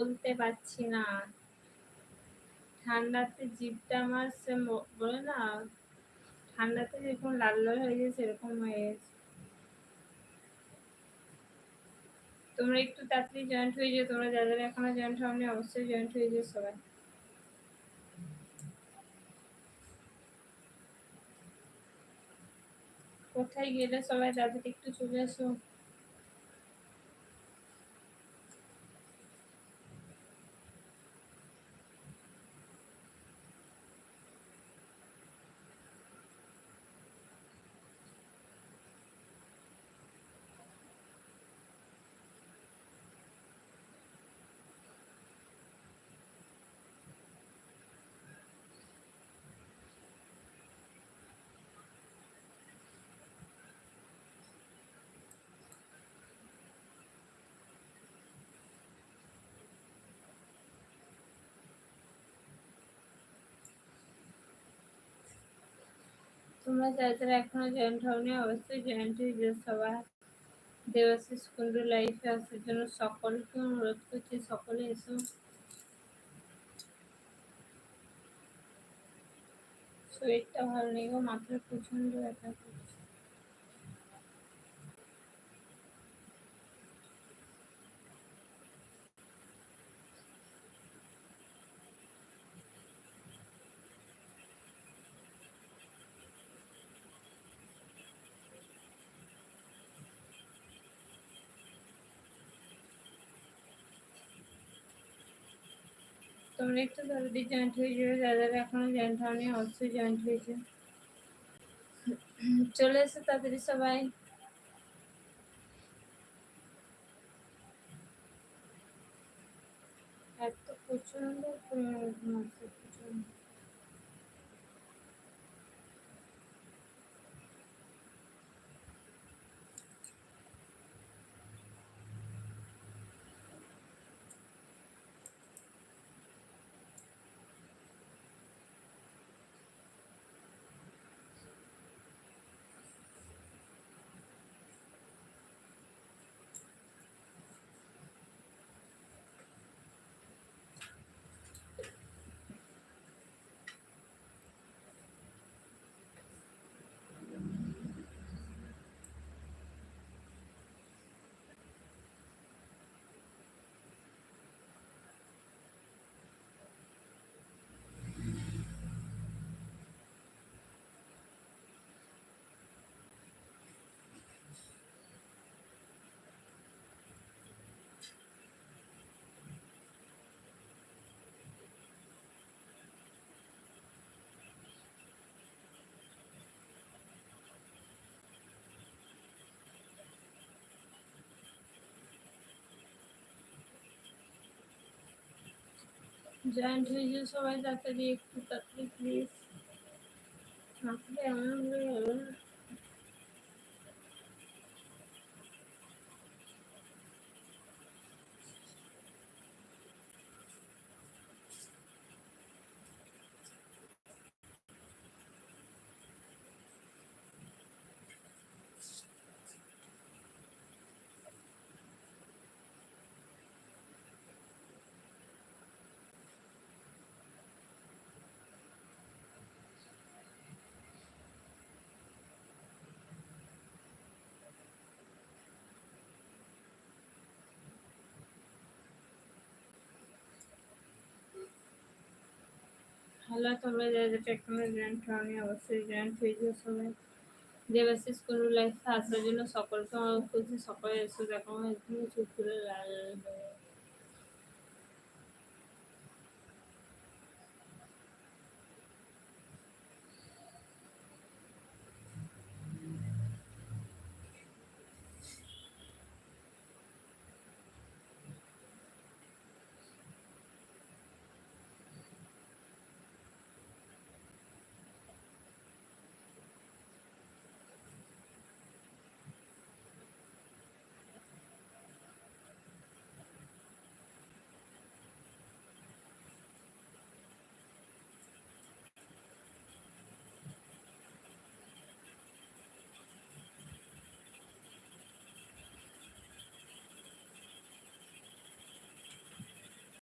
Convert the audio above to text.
বলতে পারছি না। ঠান্ডাতে জিভটা আমার সে বলে না, ঠান্ডাতে যেরকম লাল লাল হয়ে গেছে সেরকম হয়ে তোমরা একটু তাড়াতাড়ি জয়েন্ট হয়ে যাও, তোমরা যাদের এখনও জয়েন্ট হওনি অবশ্যই জয়েন্ট হয়ে যাও সবাই। কোথায় গেলে সবাই তাদের একটু চলে আসো? তোমরা যারা যারা এখনও জয়েন্ট হওনি, অবশ্যই জয়েন্ট হয়ে যাও সবাই দেবাশিস কুন্ডু লাইফে আসার জন্য সকলকে অনুরোধ করছি, সকলে এসো। শরীরটা ভালো নেই গো, মাথার প্রচণ্ড ব্যথা করছে। তোমরা একটু তাড়াতাড়ি জয়েন্ট হয়ে যাবে যাদের এখনও জয়েন্ট হয়নি অবশ্যই জয়েন্ট হয়েছে। চলে এসো তাড়াতাড়ি সবাই। এত প্রচণ্ড জয়েন্ট হয়ে যাও সবাই তাড়াতাড়ি একটু তাড়াতাড়ি প্লিজ হ্যালো তোমরা যারা যেটা এখনও জয়েন্ট হওনি অবশ্যই জয়েন্ট হয়ে যাও সবাই। যে বেশি স্কুল লাইফে আসার জন্য সকলকে করছি সকলে এসে দেখো চুপ করে লাল